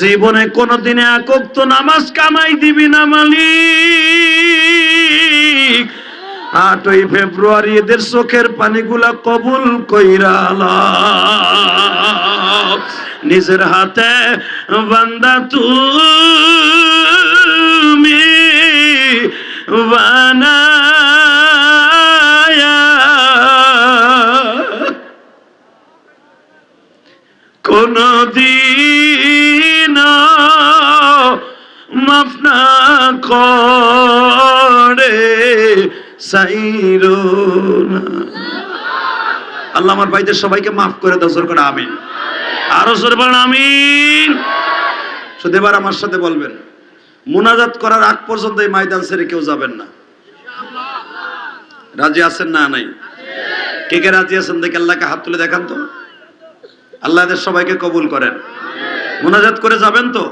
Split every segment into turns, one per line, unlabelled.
জীবনে কোনোদিনে একক তো নামাজ কামাই দিবি না, মালিক আটই ফেব্রুয়ারি এদের চোখের পানিগুলা কবুল কইরা আল্লাহ। নিজের হাতে বান্দা তুমি বানায়া আল্লাহ আমার ভাইদের সবাইকে মাফ করে দাও, জোর করে আমিন। আরও জোর বলেন আমিন। শুধু এবার আমার সাথে বলবেন, মুনাজাত করার আগ পর্যন্ত এই ময়দান ছেড়ে কেউ যাবেন না। রাজি আছেন না নাই? কে কে রাজি আছেন দেখে আল্লাহকে হাত তুলে দেখান তো। আল্লাহ সবাইকে কবুল করেন। মোনাজাত করে যাবেন তো?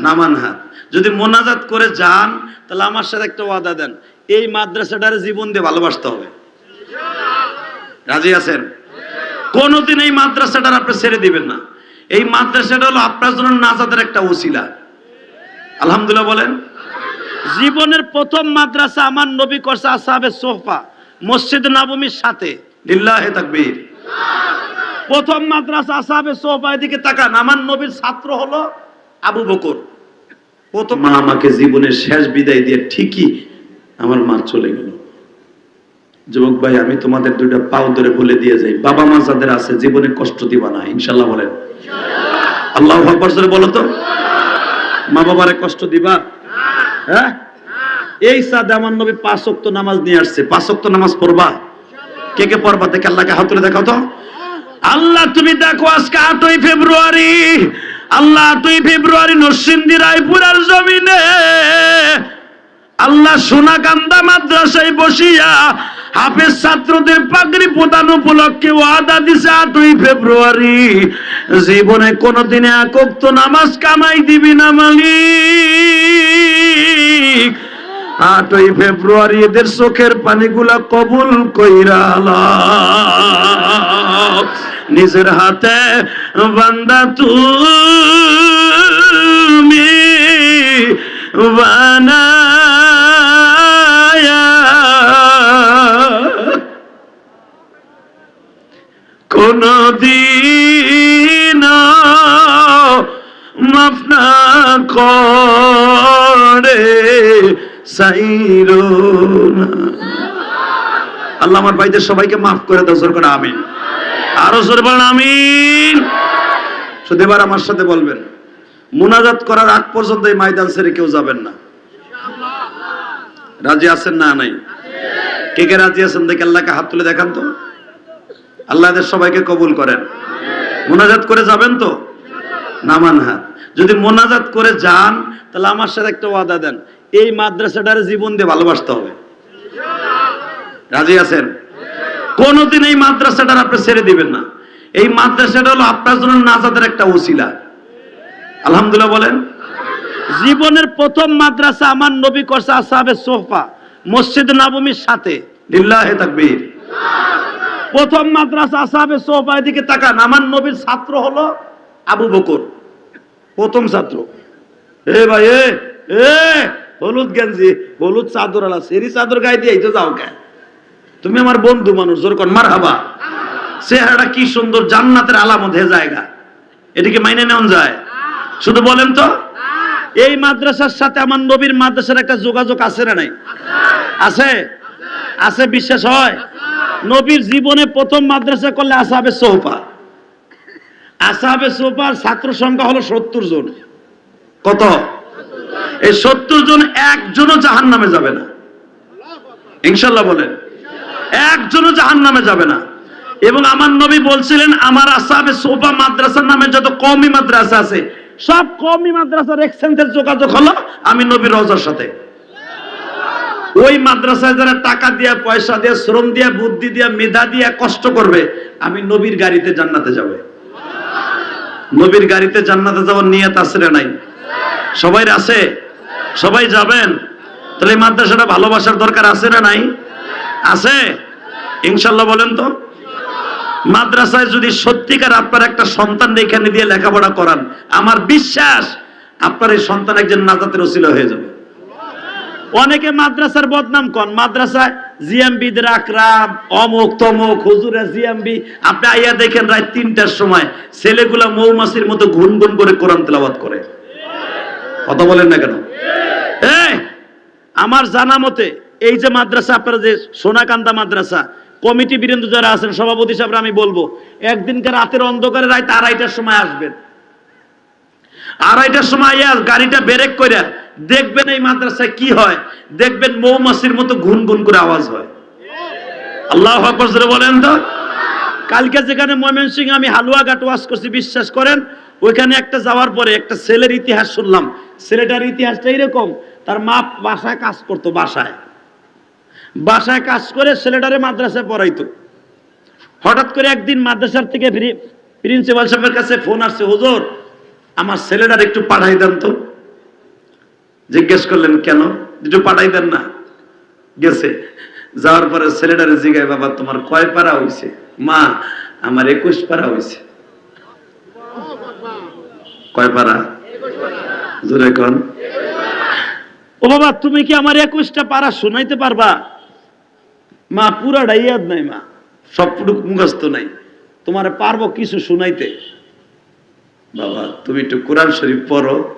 নামান হাত। যদি মোনাজাত করে যান, তাহলে আমার সাথে একটা ওয়াদা দেন। এই মাদ্রাসাটার জীবন দিয়ে ভালোবাসতে হবে। রাজি আছেন? কোনোদিন এই মাদ্রাসাটার আপনি ছেড়ে দিবেন না। এই মাদ্রাসাটা হলো আপনার জন্য নাজাদের একটা ওসিলা। আলহামদুলিল্লাহ বলেন। জীবনের প্রথম মাদ্রাসা আমার নবী করছে আসাবে সোফা মসজিদ নবমীর সাথে। লিল্লাহে তাকবীর। প্রথম মাদ্রাসা আসাবে সোফা এদিকে তাকান, আমার নবীর ছাত্র হলো আবু বকর। প্রথম আমাকে জীবনের শেষ বিদায় দিয়ে ঠিকই আমার মা চলে গেল। যুবক ভাই, আমি তোমাদের দুইটা পাও ধরে বলে দিয়ে যাই। বাবা মা যাদের আছে, জীবনে কষ্ট দিবা না ইনশাল্লাহ বলেন। আল্লাহ জোরে বলো তো। মা বাবারে কষ্ট দিবা? হ্যাঁ? এই সাদে আমার নবী পাঁচ ওয়াক্ত নামাজ নিয়ে আসছে। পাঁচ ওয়াক্ত নামাজ পড়বা? কে কে পড়বা? দেখে আল্লাহকে হাত তুলে দেখাও তো। আল্লাহ, তুমি দেখো আজকে আটই ফেব্রুয়ারি। আল্লাহ, আটই ফেব্রুয়ারি নরসিংদী, রায়পুরার জমিনে আল্লাহ সোনাকান্দা মাদ্রাসায় বসিয়া হাফেজ ছাত্রদের পাগড়ি প্রদান উপলক্ষে ওয়াদা দিছে আটই ফেব্রুয়ারি। জীবনে কোনোদিনে তো নামাজ কামাই দিবি না, মালিক। আটই ফেব্রুয়ারি এদের চোখের পানিগুলা কবুল কইরা। নিজের হাতে বান্দা তুমি বানায়া মাফ করে সাইরো আল্লাহ আমার ভাইদের সবাইকে মাফ করে দাও করে আমিন। আরও জোর বলেন, আমিন। শুধু এবার আমার সাথে বলবেন, মুনাজাত করার আগ পর্যন্ত এই ময়দান ছেড়ে কেউ যাবেন না। রাজি আছেন না নাই? কে কে রাজি আছেন দেখে আল্লাহকে হাত তুলে দেখান তো। আল্লাহ এদের সবাইকে কবুল করেন। মোনাজাত করে যাবেন তো? নামান হাত যদি মোনাজাত করে যান, তাহলে আমার সাথে একটা ওয়াদা দেন, এই মাদ্রাসাটার জীবন দিয়ে ভালোবাসতে হবে। রাজি আছেন? কোনোদিন এই মাদ্রাসাটার আপনি ছেড়ে দিবেন না। এই মাদ্রাসাটা হলো আপনার জন্য নাজাদের একটা ওসিলা। আলহামদুলিল্লাহ বলেন। জীবনের প্রথম মাদ্রাসা আমার নবী করছে আসাবে সোফা মসজিদ নবমীর সাথে। লিল্লাহে তাকবীর। প্রথম মাদ্রাসা আসাবে সোফা এদিকে তাকান, আমার নবীর ছাত্র হলো আবু বকর। প্রথম ছাত্র। এ ভাই, এ হলুদ গেঞ্জি, হলুদ চাদর আলা সেরি চাদর গায়ে দিয়ে তো যাও কে তুমি আমার বন্ধু মানুষ, জোর কর মার হাবা চেহারাটা কি সুন্দর, জান্নাতের আলামত হে জায়গা। এদিকে মাইনে নেওয়া যায়? শুধু বলেন তো। এই মাদ্রাসার সাথে আমার নবীর মাদ্রাসার একটা যোগাযোগ আছে না নাই? আছে? আছে, বিশ্বাস হয়? নবীর জীবনে প্রথম মাদ্রাসা করলে আসাবে সোহপা আসাবে সোহপার ছাত্র সংখ্যা হলো সত্তর জন। কত? এই সত্তর জন একজনও জাহান নামে যাবে না। ইনশাল্লাহ বলেন। একজনও জাহান নামে যাবে না। এবং আমার নবী বলছিলেন, আমার আসাবে সোফা মাদ্রাসার নামে যত কমই মাদ্রাসা আছে, সব কমই মাদ্রাসার এক্সচেঞ্জের যোগাযোগ হলো আমি নবী রওজার সাথে। ওই মাদ্রাসায় যারা টাকা দিয়া, পয়সা দিয়া, শ্রম দিয়া, বুদ্ধি দিয়া, মেধা দিয়া কষ্ট করবে, আমি নবীর গাড়িতে জান্নাতে যাবে। নবীর গাড়িতে জান্নাতে যাওয়ার নিয়ত আছে না নাই? সবাই আছে? সবাই যাবেন? তাহলে মাদ্রাসাটা ভালোবাসার দরকার আছে না নাই? আছে? ইনশাল্লাহ বলেন তো। মাদ্রাসায় যদি সত্যিকার আপনার একটা সন্তান এখানে দিয়ে লেখাপড়া করান, আমার বিশ্বাস আপনার এই সন্তান একজন নাজাতের ওসিলা হয়ে যাবে। অনেকে মাদ্রাসার বদনাম কন মাদ্রাসায় অমুক তমুক জিএমবি আপনি আইয়া দেখেন তিনটার সময় ছেলেগুলা মৌমাছির মতো ঘুন ঘুন করে কোরআন করে। কথা বলেন না কেন? আমার জানা মতে এই যে মাদ্রাসা, আপনারা যে সোনাকান্দা মাদ্রাসা, কমিটি বীরেন্দ্র যারা আছেন, সভাপতি সাহেব আমি বলব, একদিনকার রাতের অন্ধকারে রাত আড়াইটার সময় আসবেন। আড়াইটার সময় আইয়া গাড়িটা ব্রেক করে দেখবেন এই মাদ্রাসায় কি হয়? দেখবেন মৌমাছির মতো ঘুন ঘুন করে আওয়াজ হয়। আল্লাহ বলেন তো। কালকে যেখানে ময়মনসিং আমি হালুয়া ঘাট ওয়াজ করছি, বিশ্বাস করেন, ওইখানে একটা যাওয়ার পরে একটা ছেলের ইতিহাস শুনলাম। ছেলেটার ইতিহাসটা এরকম তার মা বাসায় কাজ করতো, বাসায়। বাসায় কাজ করে ছেলেটারে মাদ্রাসায় পড়াইতো। হঠাৎ করে একদিন মাদ্রাসার থেকে প্রিন্সিপাল সাহেবের কাছে ফোন আসছে, হুজুর আমার ছেলেটার একটু পাঠাই দেন তো। জিজ্ঞেস করলেন, কেন? একটু পাঠাই দেন না। গেছে। যাওয়ার পরে ছেলেটারে জিগায়, বাবা, তোমার কয় পারা হইছে? মা, আমার একুশ পারা হইছে। কয় পারা? জোরে কন। ও বাবা, তুমি কি আমার একুশটা পারা শোনাইতে পারবা? মা, পুরাটা ইয়াদ নাই মা, সবটুকু মুখস্থ নাই। তোমার পারব কিছু শুনাইতে। বাবা, তুমি একটু কোরআন শরীফ পড়ো,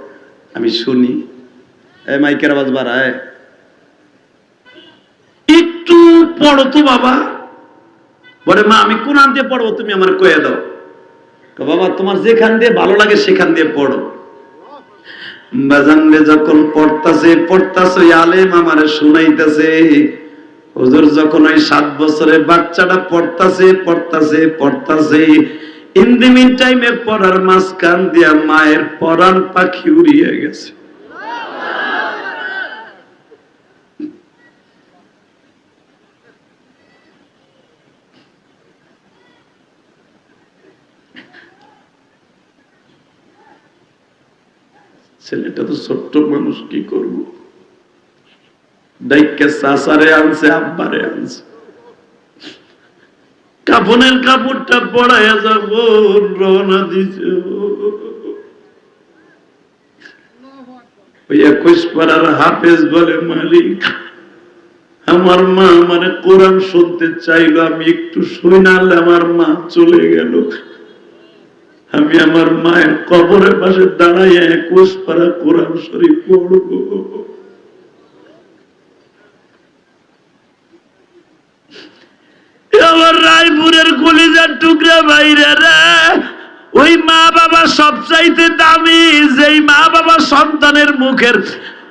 আমি শুনি। এ, মাইকের আওয়াজ বাড়ায়। একটু পড়ো তো বাবা। বলে, মা, আমি কোরআন দিয়ে পড়ব, তুমি আমার কয়ে দাও। বাবা, তোমার যেখান দিয়ে ভালো লাগে, সেখান দিয়ে পড়ো। বাজানরে যখন পড়তাছে পড়তাছে আলেম আমারে শুনাইতেছে। হুজুর যখন ওই সাত বছরের বাচ্চাটা পড়তাছে পড়তাছে পড়তাছে ইন দি মিন টাইমে পড়ার মাঝখান দিয়া মায়ের পরাণ পাখি উড়িয়ে গেছে। ছেলেটা তো ছোট্ট মানুষ, কি করব? ডাইকে সাসারে আনছে, আব্বারে আনছে। কাপনের কাপড়টা পড়াইয়া যাব, রওনা দিছে। ওই একুশ পাড়ার হাফেজ বলে মালিক, আমার মা মানে কোরআন শুনতে চাইলো, আমি একটু শুনালে আমার মা চলে গেল। আমি আমার মায়ের কবরের পাশে দাঁড়াইয়া একুশ পারা কোরআন শরীফ পড়ব আমার রায়পুরের কলিজার টুকরা বাইরে রে, ওই মা বাবা সব চাইতে দামি, যেই মা বাবা সন্তানের মুখের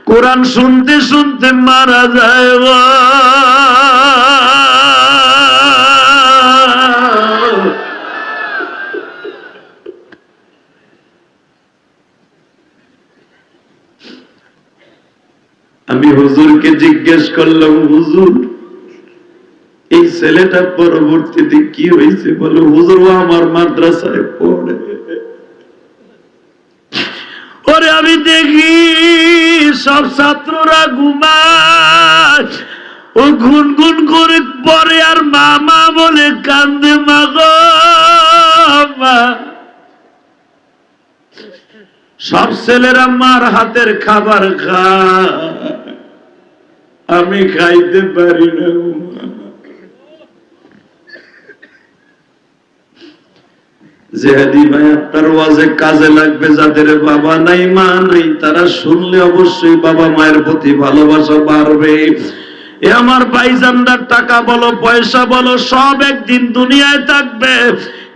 কোরআন শুনতে শুনতে মারা যায় আমি হুজুরকে জিজ্ঞেস করলাম, হুজুর ছেলেটা পরবর্তীতে কি হয়েছে বলো? হুজুর আমার মাদ্রাসায় পড়ে। ওরে আমি দেখি সব ছাত্ররা ঘুমায়। ও গুন গুন করে পরে আর মামা বলে কান্দে মাগো মা। সব ছেলেরা মার হাতের খাবার খা আমি খাইতে পারি না গো মা। জেহাদি ভাই আপনার ওয়াজে কাজে লাগবে, যাদের বাবা নাই, মা নাই, তারা শুনলে অবশ্যই বাবা মায়ের প্রতি ভালোবাসা বাড়বে। আমার ভাইজানদার টাকা বলো, পয়সা বলো, সব একদিন দুনিয়ায় থাকবে।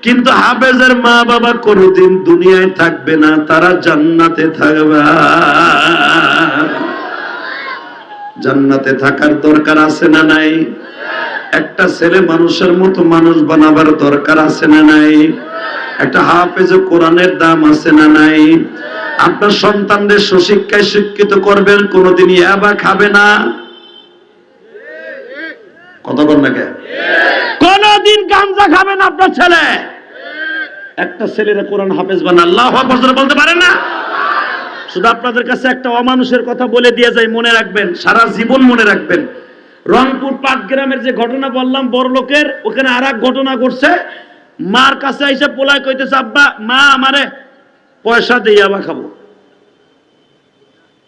কিন্তু হাফেজের মা বাবা কোনোদিন দুনিয়ায় থাকবে না, তারা জান্নাতে থাকবে। জান্নাতে থাকার দরকার আছে না নাই? একটা ছেলে মানুষের মতো মানুষ বানাবার দরকার আছে না নাই? একটা হাফেজ কোরআনের দাম আছে না নাই? আপনার সন্তানদের সুশিক্ষায় শিক্ষিত করবেন কোনোদিন ইয়াবা খাবে না। কত কর না কে? কোনদিন গাঞ্জা খাবে না আপনার ছেলে। একটা ছেলেরা কোরআন হাফেজ বানা আল্লাহ বলতে পারে না? শুধু আপনাদের কাছে একটা অমানুষের কথা বলে দিয়ে যাই, মনে রাখবেন, সারা জীবন মনে রাখবেন। রংপুর পাক গ্রামের যে ঘটনা বললাম বড় লোকের ওখানে আর ঘটনা ঘটছে। মার কাছে আইসে পোলায় কইতেছে আব্বা মা আমারে পয়সা দিয়ে ইয়াবা খাব।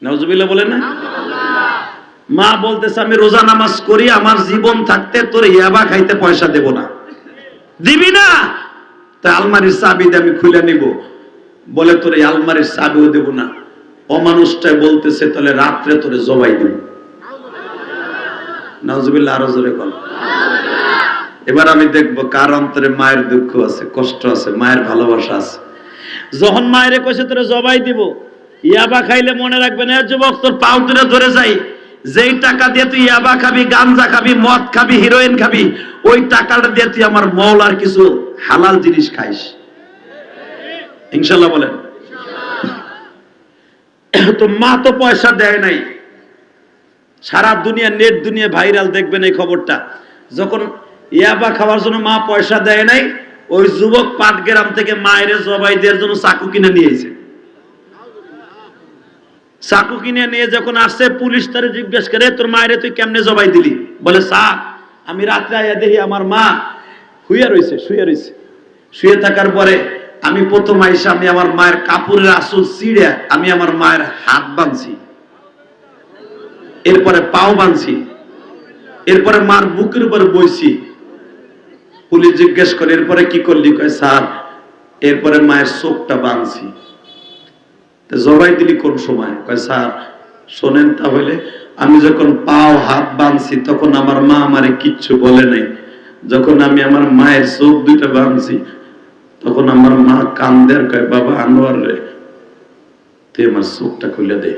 নজবিল্লা বলে না? মা বলতেছে আমি রোজা নামাজ করি আমার জীবন থাকতে তোর ইয়াবা খাইতে পয়সা দেব না। দিবি না? তা আলমারির চাবি দিয়ে আমি খুলে নিব। বলে তোর এই আলমারির চাবিও দেব না। অমানুষটাই বলতেছে তাহলে রাত্রে তোরে জবাই দেব। নজবিল্লা আরও জোরে কল এবার আমি দেখব কার অন্তরে মায়ের দুঃখ আছে, কষ্ট আছে, মায়ের ভালোবাসা আছে। যখন মায়ের কইছে, তোরে জবাই দিব। ইয়াবা খাইলে মনে রাখবেন এ যুবক, তোর পাও তুলে ধরে যাই। যেই টাকা দিয়ে তুই ইয়াবা খাবি, গাঞ্জা খাবি, মদ খাবি, হিরোইন খাবি, ওই টাকাটা দিয়ে তুই আমার মৌলার কিছু হালাল জিনিস খাইস। ইনশাল্লাহ বলেন। তো মা তো পয়সা দেয় নাই। সারা দুনিয়া, নেট দুনিয়া ভাইরাল, দেখবেন এই খবরটা। যখন ইয়াবা খাওয়ার জন্য মা পয়সা দেয় নাই, ওই যুবক পাটগ্রাম থেকে মায়ের জবাই দেওয়ার জন্য চাকু কিনে নিয়েছে চাকু কিনে নিয়ে যখন আসছে, পুলিশ তারে জিজ্ঞেস করে, তোর মায়ের তুই কেমনে জবাই দিলি? বলে, স্যার, আমি রাত্রে আয়া দেখি আমার মা শুয়ে রয়েছে শুয়ে রয়েছে শুয়ে থাকার পরে আমি প্রথম আইসা আমি আমার মায়ের কাপড়ের আসল ছিঁড়ে আমি আমার মায়ের হাত বাঁধছি। এরপরে পাও বাঁধছি। এরপরে মার বুকের উপর বইছি। পুলিশ জিজ্ঞেস করে, এরপরে কি করলি? কয়, স্যার, এরপরে মায়ের চোখটা বাঁধছি। জবাই দিলি কোন সময়? কয়, স্যার, শোনেন তাহলে, আমি যখন পাও হাত বাঁধছি, তখন আমার মা আমারে কিচ্ছু বলে নাই। যখন আমি আমার মায়ের চোখ দুইটা বাঁধছি, তখন আমার মা কান্দে কয়, বাবা, আনোয়ার রে, তুই আমার চোখটা খুলে দে।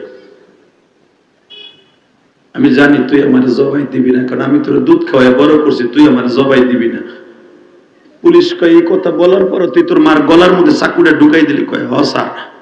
আমি জানি তুই আমার জবাই দিবি না, কারণ আমি তোর দুধ খাওয়াই বড় করছি, তুই আমার জবাই দিবি না। পুলিশ কয় এই কথা বলার পর তুই তোর মার গলার মধ্যে চাকুটা ঢুকাই দিলি কয়, হ, স্যার।